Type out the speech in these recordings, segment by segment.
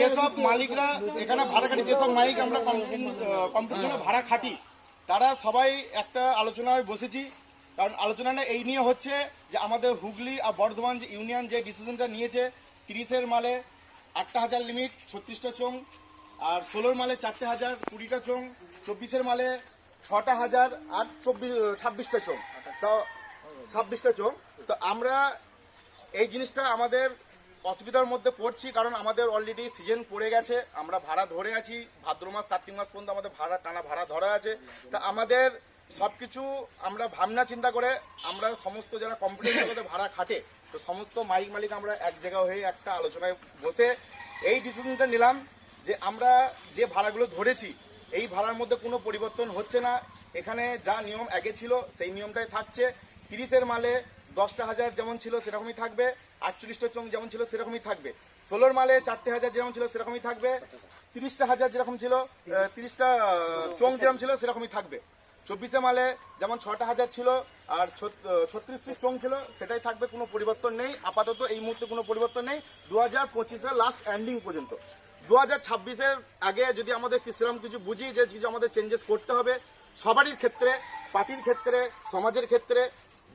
যেসব মালিকরা, এখানে ভাড়া খাটি যেসব মালিক আমরা কম্পিটিশনে ভাড়া খাটি, তারা সবাই একটা আলোচনায় বসেছি। কারণ আলোচনাটা এই নিয়ে হচ্ছে যে আমাদের হুগলি আর বর্ধমান যে ইউনিয়ন যে ডিসিশনটা নিয়েছে, তিরিশের মালে আটটা হাজার লিমিট, ছত্রিশটা চোং, আর ষোলোর মালে চারটে হাজার, কুড়িটা চং, চব্বিশের মালে ছটা হাজার, আর চব্বিশ ছাব্বিশটা চোং। তো, ছাব্বিশটা চোং। তো আমরা এই জিনিসটা আমাদের অসুবিধার মধ্যে পড়ছি কারণ আমাদের অলরেডি সিজন পড়ে গেছে, আমরা ভাড়া ধরে আছি, ভাদ্র মাস, কার্তিক মাস পর্যন্ত আমাদের ভাড়া, টানা ভাড়া ধরা আছে। তা আমাদের সবকিছু আমরা ভাবনা চিন্তা করে আমরা সমস্ত যারা জগতে ভাড়া খাটে, তো সমস্ত মালিক মালিক আমরা এক জায়গা হয়ে একটা আলোচনায় বসে এই ডিসিশনটা নিলাম যে আমরা যে ভাড়াগুলো ধরেছি, এই ভাড়ার মধ্যে কোনো পরিবর্তন হচ্ছে না। এখানে যা নিয়ম আগে ছিল, সেই নিয়মটাই থাকছে। তিরিশের মালে দশটা হাজার যেমন ছিল, সেরকমই থাকবে। আটচল্লিশটা চোং যেমন ছিল, সেরকমই থাকবে। ষোলোর মালে চারটে হাজার যেমন ছিল, সেরকমই থাকবে। তিরিশটা হাজার যেরকম ছিল তিরিশটা চোং যেরকম ছিল, সেরকমই থাকবে। চব্বিশে মালে যেমন ছটা হাজার ছিল, আর ছত্রিশ পিস চোং ছিল, সেটাই থাকবে, কোনো পরিবর্তন নেই। আপাতত এই মুহূর্তে কোনো পরিবর্তন নেই। দু হাজার পঁচিশের লাস্ট এন্ডিং পর্যন্ত। দু হাজার ছাব্বিশের আগে যদি আমাদের সেরকম কিছু বুঝি যে কিছু আমাদের চেঞ্জেস করতে হবে, সবারই ক্ষেত্রে, পার্টির ক্ষেত্রে, সমাজের ক্ষেত্রে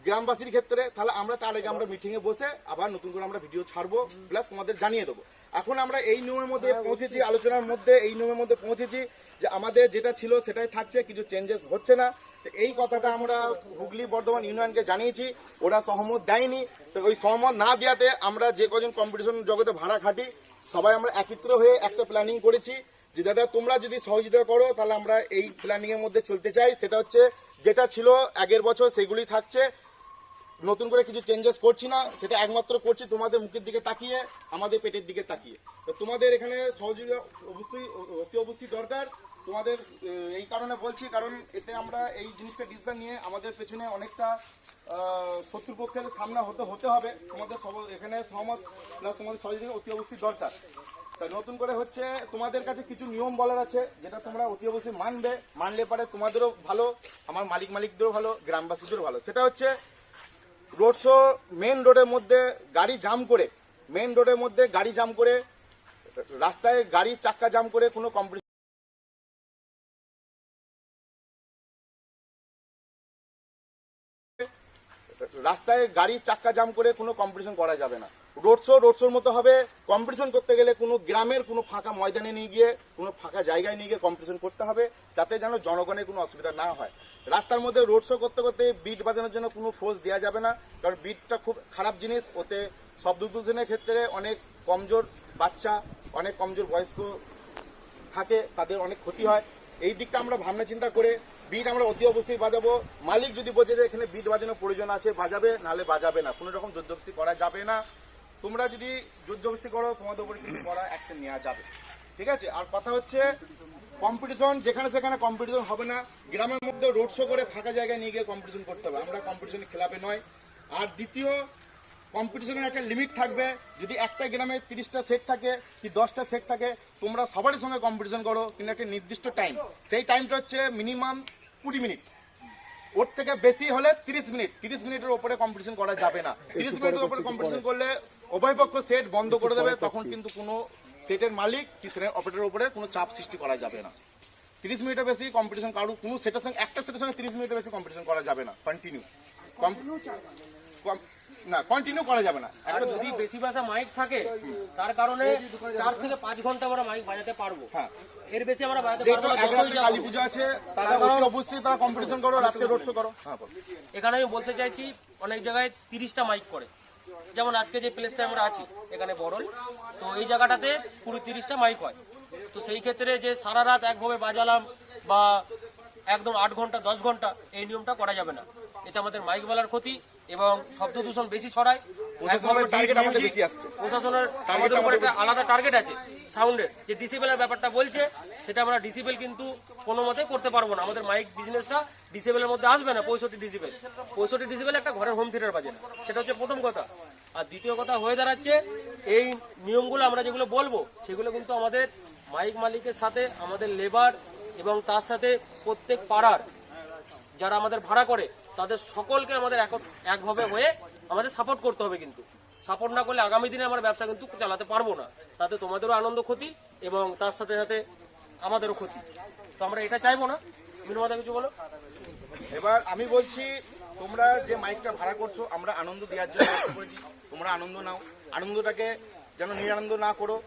গ্রামবাসীর ক্ষেত্রে তাহলে আমরা তার আগে আমরা মিটিং এ বসে আবার নতুন করে আমরা ভিডিও ছাড়বো প্লাস তোমাদের জানিয়ে দেবো। এখন আমরা এই নিয়মের মধ্যে পৌঁছেছি আলোচনার মধ্যে এই নিয়মের মধ্যে পৌঁছেছি যে আমাদের যেটা ছিল সেটাই থাকছে কিছু চেঞ্জেস হচ্ছে না। এই কথাটা আমরা হুগলি বর্ধমান ইউনিয়নকে জানিয়েছি ওরা সহমত দেয়নি। তো ওই সহমত না দেওয়াতে আমরা যে কজন কম্পিটিশন জগতে ভাড়া খাটি সবাই আমরা একত্র হয়ে একটা প্ল্যানিং করেছি যে দাদা তোমরা যদি সহযোগিতা করো তাহলে আমরা এই প্ল্যানিং এর মধ্যে চলতে চাই। সেটা হচ্ছে যেটা ছিল আগের বছর সেগুলি থাকছে। নতুন করে কিছু চেঞ্জেস করছি না, সেটা একমাত্র করছি তোমাদের মুখের দিকে তাকিয়ে, আমাদের পেটের দিকে তাকিয়ে। তো তোমাদের এখানে সহযোগিতা অবশ্যই অতি অবশ্যই দরকার। তোমাদের এই কারণে বলছি, কারণ এতে আমরা এই জিনিসটা ডিসিশন নিয়ে আমাদের পেছনে অনেকটা শত্রুপক্ষের সামনা হতে হতে হবে। তোমাদের সব- এখানে সহমত, না, তোমাদের সহযোগিতা অতি অবশ্যই দরকার। নতুন করে হচ্ছে তোমাদের কাছে কিছু নিয়ম বলার আছে, যেটা তোমরা অতি অবশ্যই মানবে। মানলে পারে তোমাদেরও ভালো, আমার মালিক মালিকদেরও ভালো, গ্রামবাসীদেরও ভালো। সেটা হচ্ছে রোড শো মেন রোডের মধ্যে গাড়ি জাম করে মেন রোডের মধ্যে গাড়ি জাম করে, রাস্তায় গাড়ি চাক্কা জাম করে কোনো কম্পিটিশন রাস্তায় গাড়ির চাক্কা জাম করে কোনো কম্পিটিশন করা যাবে না। রোড শো রোড শোর মতো হবে। কম্পিটিশন করতে গেলে কোনো গ্রামের কোনো ফাঁকা ময়দানে নিয়ে গিয়ে, কোনো ফাঁকা জায়গায় নিয়ে গিয়ে কম্পিটিশন করতে হবে। যাতে যেন জনগণের কোনো অসুবিধা না হয়। রাস্তার মধ্যে রোড শো করতে করতে বিট বাজানোর জন্য কোনো ফোর্স দেওয়া যাবে না। কারণ বিটটা খুব খারাপ জিনিস। ওতে শব্দ দূষণের ক্ষেত্রে অনেক কমজোর বাচ্চা, অনেক কমজোর বয়স্ক থাকে। তাদের অনেক ক্ষতি হয়। এই দিকটা আমরা ভাবনা চিন্তা করে বিট আমরা অতি অবশ্যই বাজাবো। মালিক যদি বোঝে যে এখানে বিট বাজানোর প্রয়োজন আছে, বাজাবে, নাহলে বাজাবে না। কোনো রকম জোরজবস্তি করা যাবে না। তোমরা যদি জোরজবস্তি করো, তোমাদের উপরে কিন্তু করা অ্যাকশন নেওয়া যাবে। ঠিক আছে? আর কথা হচ্ছে কম্পিটিশন যেখানে সেখানে কম্পিটিশন হবে না। গ্রামের মধ্যে রোড শো করে ফাঁকা জায়গায় নিয়ে গিয়ে কম্পিটিশন করতে হবে। আমরা কম্পিটিশন খেলাপে নয়। আর দ্বিতীয় কম্পিটিশনের একটা লিমিট থাকবে। যদি একটা গ্রামে তিরিশটা সেট থাকে, কি দশটা সেট থাকে, তোমরা সবারই সঙ্গে কম্পিটিশন করো। কিন্তু একটা নির্দিষ্ট টাইম সেই টাইমটা হচ্ছে মিনিমাম কুড়ি মিনিট। ওর থেকে বেশি হলে তিরিশ মিনিট। তিরিশ মিনিটের উপরে কম্পিটিশন করা যাবে না। তিরিশ মিনিটের উপরে কম্পিটিশন করলে উভয় পক্ষ সেট বন্ধ করে দেবে তখন কিন্তু কোনো সেটের মালিক কি সেটের অপারেটরের উপরে কোনো চাপ সৃষ্টি করা যাবে না। তিরিশ মিনিটের বেশি কম্পিটিশন কারও কোনো সেটের সঙ্গে একটা সেটের সঙ্গে তিরিশ মিনিটের বেশি কম্পিটিশন করা যাবে না। কন্টিনিউ না কন্টিনিউ করা যাবে না। আর যদি বেশি ভাষা মাইক থাকে তার কারণে চার থেকে পাঁচ ঘণ্টা আমরা মাইক বাজাতে পারব। হ্যাঁ। এর বেশি আমরা বাজাতে পারব না যতই কালী পুজো আছে তারা অতি অবশ্যই তারা কম্পিটিশন করো রাত্রে রোড শো করো। হ্যাঁ বলো। এখানে আমি বলতে চাইছি অনেক জায়গায় তিরিশটা মাইক করে। যেমন আজকে যে প্লেসটা আমরা আছি এখানে বড়ল। তো এই জায়গাটাতে পুরো তিরিশটা মাইক হয়। তো সেই ক্ষেত্রে যে সারা রাত একভাবে বাজালাম বা একদম আট ঘণ্টা দশ ঘণ্টা এই নিয়মটা করা যাবে না। এতে আমাদের মাইক বলার ক্ষতি এবং শব্দ দূষণ বেশি ছড়ায়। প্রশাসনের আমাদের উপর একটা আলাদা টার্গেট আছে। সাউন্ডের যে ডিসিবেলের ব্যাপারটা বলছে সেটা আমরা ডিসিবেল কিন্তু কোনো মতে করতে পারব না। আমাদের মাইক বিজনেসটা ডিসিবেলের মধ্যে আসবে না পঁয়ষট্টি ডিসিবেল পঁয়ষট্টি ডিসিবেল একটা ঘরের হোম থিয়েটার বাজে না। সেটা হচ্ছে প্রথম কথা। আর দ্বিতীয় কথা হয়ে দাঁড়াচ্ছে এই নিয়মগুলো আমরা যেগুলো বলব সেগুলো কিন্তু আমাদের মাইক মালিকের সাথে আমাদের লেবার এবং তার সাথে প্রত্যেক পাড়ার যারা আমাদের ভাড়া করে তাদের সকলকে আমাদের এক- একভাবে হয়ে আমাদের সাপোর্ট করতে হবে কিন্তু। সাপোর্ট না করলে আগামী দিনে আমার ব্যবসা কিন্তু চালাতে পারব না। তাতে তোমাদেরও আনন্দ ক্ষতি এবং তার সাথে সাথে আমাদেরও ক্ষতি। তো আমরা এটা চাইব না। মিনুমাদা কিছু বলো? এবার আমি বলছি, তোমরা যে মাইকটা ভাড়া করছ, আমরা আনন্দ দেওয়ার জন্য করেছি। তোমরা আনন্দ নাও। আনন্দটাকে যেন নিরানন্দ না করো।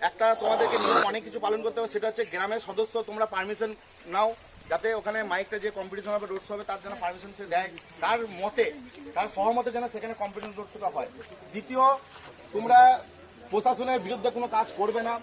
একটা তোমাদেরকে নিয়ম অনেক কিছু পালন করতে হবে, সেটা হচ্ছে গ্রামের সদস্য, তোমরা পারমিশন নাও। যাতে ওখানে মাইকটা যে কম্পিটিশন হবে রোড শো হবে, তার জন্য পারমিশন সে দেয় তার মতে, তার সহমতে যেন সেখানে কম্পিটিশন রোড শোটা হয়। দ্বিতীয়, তোমরা প্রশাসনের বিরুদ্ধে কোনো কাজ করবে না।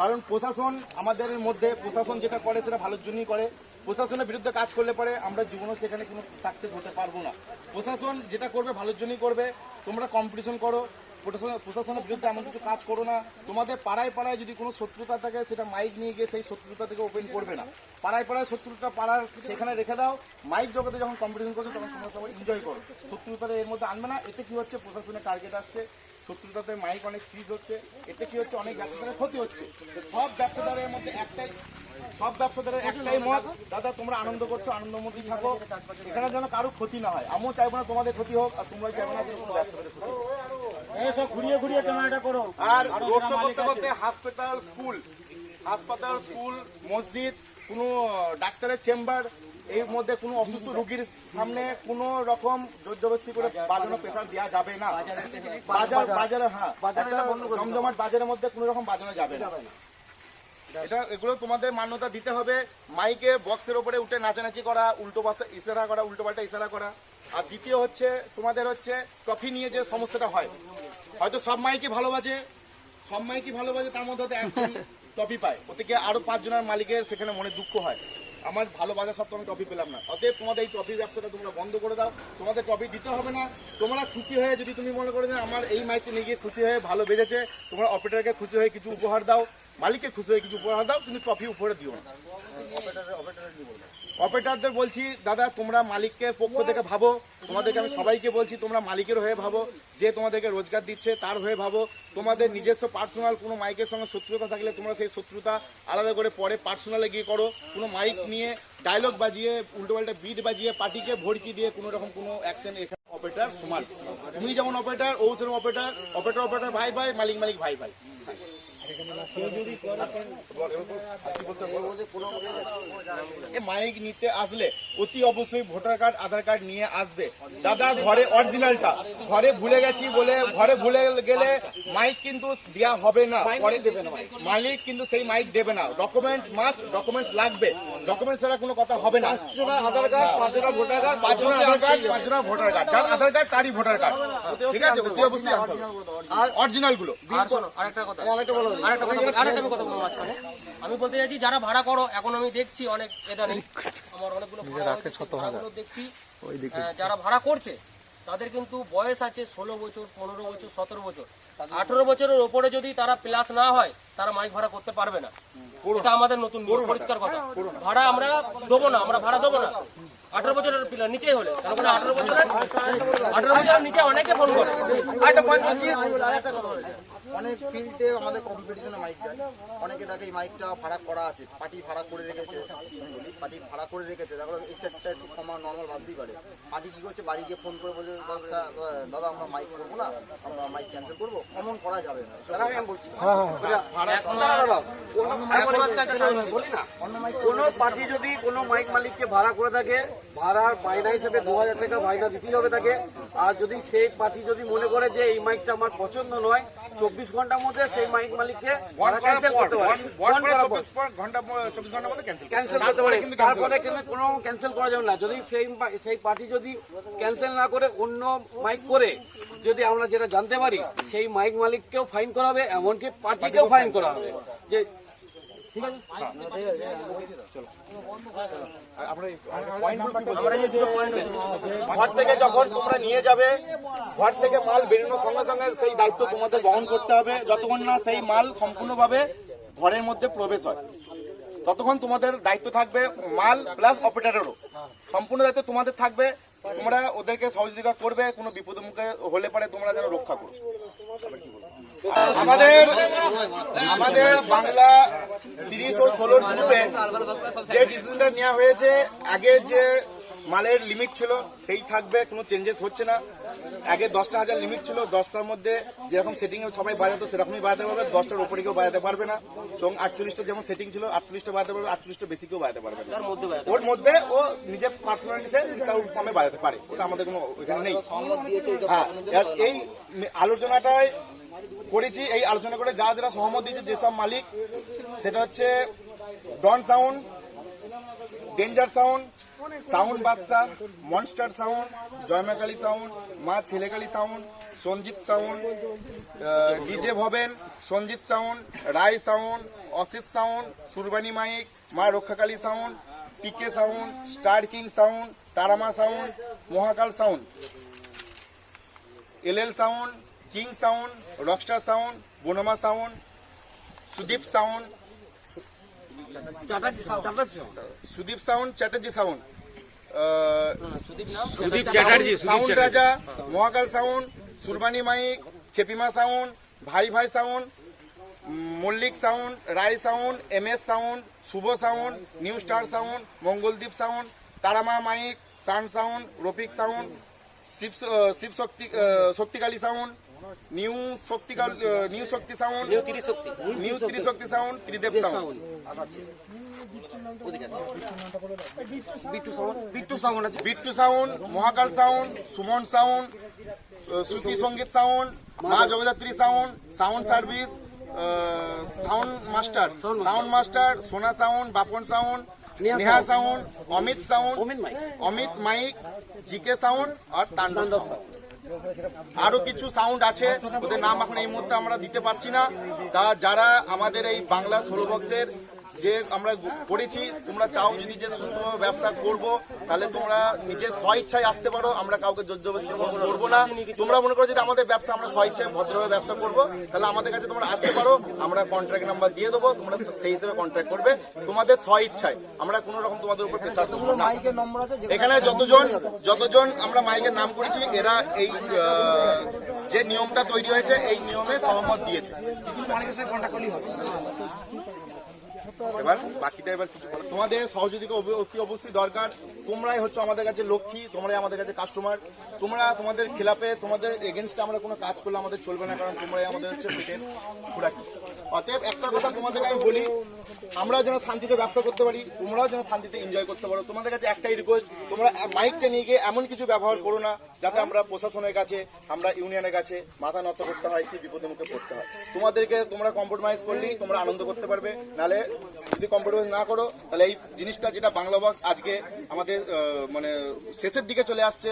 কারণ প্রশাসন আমাদের মধ্যে, প্রশাসন যেটা করে সেটা ভালোর জন্যই করে। প্রশাসনের বিরুদ্ধে কাজ করলে পরে আমরা জীবনেও সেখানে কোনো সাকসেস হতে পারব না। প্রশাসন যেটা করবে ভালোর জন্যই করবে। তোমরা কম্পিটিশন করো। প্রশাসনের বিরুদ্ধে এমন কিছু কাজ করো না। তোমাদের পাড়ায় পাড়ায় যদি কোনো শত্রুতা থাকে, সেটা মাইক নিয়ে গিয়ে সেই শত্রুতা থেকে ওপেন করবে না। পাড়ায় পাড়ায় শত্রুতা পাড়ার সেখানে রেখে দাও। মাইক জগতে যখন কম্পিটিশন করছ, তখন তোমরা সবাই এনজয় করো। শত্রুতাটা এর মধ্যে আনবে না। এতে কি হচ্ছে? প্রশাসনের টার্গেট আসছে। শত্রুতাতে মাইক অনেক সিজ হচ্ছে। এতে কি হচ্ছে? অনেক ব্যবসাদারের ক্ষতি হচ্ছে। সব ব্যবসাদারের মধ্যে একটাই সব ব্যবসাদারের একটাই মত দাদা তোমরা আনন্দ করছ আনন্দ মধ্যেই থাকো। এখানে যেন কারও ক্ষতি না হয়। আমিও চাইব না তোমাদের ক্ষতি হোক আর তোমরা চাইব না কোনো ব্যবসাদারের ক্ষতি হোক। ঘুরিয়ে ঘুরিয়ে ক্যামেরাটা করো? আর রোড করতে করতে হাসপাতাল স্কুল হাসপাতাল স্কুল মসজিদ কোনো ডাক্তারের চেম্বার এর মধ্যে কোনো অসুস্থ রোগীর সামনে কোনো রকম জোরজবস্তি করে বাজানো প্রেসার দেওয়া যাবে না। বাজার বাজারে হ্যাঁ জমজমাট বাজারের মধ্যে কোনো রকম বাজানো যাবে না। এটা এগুলো তোমাদের মান্যতা দিতে হবে। মাইকে বক্সের উপরে উঠে নাচানাচি করা উল্টো পাশে ইশারা করা উল্টো পাল্টা ইশারা করা। আর দ্বিতীয় হচ্ছে তোমাদের হচ্ছে ট্রফি নিয়ে যে সমস্যাটা হয় হয়তো সব মাইকে ভালোবাসে সব মাইকে ভালোবাসে তার মধ্যে হয়তো একজন ট্রফি পায়। ওতে আরও আরও পাঁচজনের মালিকের সেখানে মনে দুঃখ হয়। আমার ভালো বাজার সব আমি ট্রফি পেলাম না। অতএব তোমাদের এই ট্রফি ব্যবসাটা তোমরা বন্ধ করে দাও। তোমাদের ট্রফি দিতে হবে না। তোমরা খুশি হয়ে যদি তুমি মনে করো যে আমার এই মাইকটি নিয়ে গিয়ে খুশি হয়ে ভালো বেড়েছে তোমরা অপারেটরকে খুশি হয়ে কিছু উপহার দাও, মালিককে খুশি হয়ে কিছু উপহার দাও, কিন্তু ট্রফি উপহার দিও না। অপারেটরদের বলছি দাদা তোমরা মালিককে পক্ষ থেকে ভাবো। তোমাদেরকে আমি সবাইকে বলছি তোমরা মালিকের হয়ে ভাবো। যে তোমাদেরকে রোজগার দিচ্ছে তার হয়ে ভাবো। তোমাদের নিজস্ব পার্সোনাল কোনো মাইকের সঙ্গে শত্রুতা থাকলে তোমরা সেই শত্রুতা আলাদা করে পরে পার্সোনালে গিয়ে করো। কোনো মাইক নিয়ে ডায়লগ বাজিয়ে উল্টোপাল্টা বিট বাজিয়ে পার্টিকে ভড়কি দিয়ে কোনো রকম কোনো অ্যাকশন এখানে অপারেটর সমান। তুমি যেমন অপারেটর ও সেরকম অপারেটর অপারেটর অপারেটর ভাই ভাই মালিক মালিক ভাই ভাই। মাইক নিতে আসলে অতি অবশ্যই ভোটার কার্ড আধার কার্ড নিয়ে আসবে। দাদা ঘরে অরিজিনালটা। ঘরে ভুলে গেছি বলে ঘরে ভুলে গেলে মাইক কিন্তু দেওয়া হবে না। পরে মালিক কিন্তু সেই মাইক দেবে না। ডকুমেন্টস মাস্ট ডকুমেন্টস লাগবে। ডকুমেন্টস ছাড়া কোনো কথা হবে না। আধার কার্ড পাঁচজনের ভোটার কার্ড পাঁচজন আধার কার্ড পাঁচজন ভোটার কার্ড। যার আধার কার্ড তারই ভোটার কার্ড। ঠিক আছে অতি অবশ্যই আনতে অরিজিনালগুলো আর শোনো আরেকটা কথা। আরেকটা কথা আরেকটা আমি কথা বলব মাঝখানে। আমি বলতে চাইছি যারা ভাড়া করো এখন আমি দেখছি অনেক এদানি। আমার অনেকগুলো দেখছি। যারা ভাড়া করছে তাদের কিন্তু বয়স আছে ষোলো বছর পনেরো বছর সতেরো বছর। আঠেরো বছরের ওপরে যদি তারা প্লাস না হয় তারা মাইক ভাড়া করতে পারবে না। এটা আমাদের নতুন পরিষ্কার কথা। ভাড়া আমরা দেবো না আমরা ভাড়া দেবো না। আঠারো বছরের পিলার নিচেই হলে। তার মানে আঠারো বছরের আঠারো বছরের নিচে অনেকে ফোন করে। আরেকটা পয়েন্ট বলছি। অনেক ফিল্ডে আমাদের কম্পিটিশনে মাইক যায় অনেকে দেখে এই মাইকটা ভাড়া করা আছে পার্টি ভাড়া করে রেখেছে। পার্টি ভাড়া করে রেখেছে। দেখো এই সেটটা একটু কমা নর্মাল বাজতেই পারে। পার্টি কি করছে? বাড়ি গিয়ে ফোন করে বলে "দাদা, দাদা আমরা মাইক করব না? আমরা মাইক ক্যান্সেল করব? অমন করা যাবে না। আমি বলছি। কোনো পার্টি যদি কোনো মাইক মালিককে ভাড়া করে থাকে ভাড়ার বায়না হিসেবে দু হাজার টাকা বায়না দিতেই হবে তাকে। আর যদি সেই পার্টি যদি মনে করে যে এই মাইকটা আমার পছন্দ নয় চব্বিশ ঘণ্টার মধ্যে সেই মাইক মালিককে ক্যান্সেল করতে পারে। ক্যান্সেল করতে তারপরে কোনো ক্যান্সেল করা যাবে না। যদি সেই সেই পার্টি যদি ক্যান্সেল না করে অন্য মাইক করে যদি আমরা যেটা জানতে পারি সেই মাইক মালিককেও ফাইন করা হবে এমনকি পার্টিকেও ফাইন করা হবে। যে ঠিক আছে? ঘর থেকে যখন তোমরা নিয়ে যাবে ঘর থেকে মাল বেরোনোর সঙ্গে সঙ্গে সেই দায়িত্ব তোমাদের বহন করতে হবে। যতক্ষণ না সেই মাল সম্পূর্ণভাবে ঘরের মধ্যে প্রবেশ হয় ততক্ষণ তোমাদের দায়িত্ব থাকবে মাল প্লাস অপারেটরেরও সম্পূর্ণ দায়িত্ব তোমাদের থাকবে। তোমরা ওদেরকে সহযোগিতা করবে, কোনো বিপদ মুখে হলে পরে তোমরা যেন রক্ষা করো। আমাদের আমাদের বাংলা তিরিশ ও ষোলোর গ্রুপে যে ডিসিশনটা নেওয়া হয়েছে, আগে যে মালের লিমিট ছিল, সেই থাকবে, কোনো চেঞ্জেস হচ্ছে না। আগে দশটা হাজার লিমিট ছিল দশটার মধ্যে যেরকম সেটিং সবাই বাজাতো সেরকমই বাজাতে পারবে। দশটার উপরে কেউ বাজাতে পারবে না। এবং আটচল্লিশটা যেমন সেটিং ছিল আটচল্লিশটা বাজাতে পারবে আটচল্লিশটা বেশি কেউ বাজাতে পারবে না। ওর মধ্যে ও নিজের পার্সোনালিটি সে তার ফর্মে বাজাতে পারে। ওটা আমাদের কোনো ওইখানে নেই। হ্যাঁ এই আলোচনাটায় করেছি এই আলোচনা করে যারা যারা সহমত দিয়েছে যেসব মালিক সেটা হচ্ছে Don sound danger sound sound Badshah monster sound Joymakali sound Ma Chhelekali sound Sanjit sound DJ Bhaben Sanjit sound Roy sound Asit sound Surbani mic Ma Rakshakali sound PK sound star king sound Tarama sound Mahakal sound LL sound king sound rockstar sound Bonma sound Sudip sound Sudip sound Chatterjee sound. Sudip Chatterjee sound Raja Mahakal sound Surbani mic Khepima sound Bhai Bhai sound Mallick sound Roy sound M S sound Shubho sound new star sound Mangaldeep sound Tarama mic sun sound Rafiq sound Shiv Shiv Shakti Shaktikali sound new ah, new Shakti sound new তিরিশ Shakti new Trishakti sound Tridev sound Bittu sound Bittu sound আছে। Bittu sound Mahakal sound Suman sound Shruti Sangeet sound Ma Jagaddhatri sound sound service sound master sound master Sona sound Bapon sound Neha sound Amit sound Amit mic. GK sound আর Tandav Tandav sound আরও কিছু sound আছে। ওদের নাম এখন এই মুহূর্তে আমরা দিতে পারছি না। তা যারা আমাদের এই বাংলা সোলো বক্সের যে আমরা করেছি তোমরা চাও যদি যে সুস্থভাবে ব্যবসা করব তাহলে তোমরা নিজের স্ব ইচ্ছায় আসতে পারো আমরা কাউকে জোরজবস্তি করব না। তোমরা মনে করো যদি আমাদের ব্যবসা আমরা স্ব ইচ্ছায় ভদ্রভাবে ব্যবসা করব তাহলে আমাদের কাছে তোমরা আসতে পারো আমরা কন্ট্রাক্ট নাম্বার দিয়ে দেবো তোমরা সেই হিসেবে কন্ট্রাক্ট করবে তোমাদের স্ব ইচ্ছায় আমরা কোনো রকম তোমাদের উপর প্রেসার দেবো না। এখানে যতজন যতজন আমরা মাইকের নাম করেছি এরা এই যে নিয়মটা তৈরি হয়েছে এই নিয়মে সহমত দিয়েছে। এবার বাকিটা এবার কিছু তোমাদের সহযোগিতা অতি অবশ্যই দরকার। তোমরাই হচ্ছে আমাদের কাছে লক্ষ্মী, তোমরাই আমাদের কাছে কাস্টমার তোমরা তোমাদের খেলাপে, তোমাদের এগেনস্টে আমরা কোনো কাজ করলে আমাদের চলবে না, কারণ তোমরাই আমাদের হচ্ছে পেটের অতএব একটা কথা তোমাদের আমি বলি, আমরাও যেন শান্তিতে ব্যবসা করতে পারি, তোমরাও যেন শান্তিতে এনজয় করতে পারো। তোমাদের কাছে একটাই রিকোয়েস্ট তোমরা মাইকটা নিয়ে গিয়ে এমন কিছু ব্যবহার করো না, যাতে আমরা প্রশাসনের কাছে, আমরা ইউনিয়নের কাছে মাথা নত করতে হয়, কি বিপদের মুখে পড়তে হয়। তোমাদেরকে তোমরা কম্প্রোমাইজ করলেই তোমরা আনন্দ করতে পারবে, নালে যদি কম্প্রোমাইজ না করো, তাহলে এই জিনিসটা যেটা বাংলা বক্স আজকে আমাদের মানে শেষের দিকে চলে আসছে।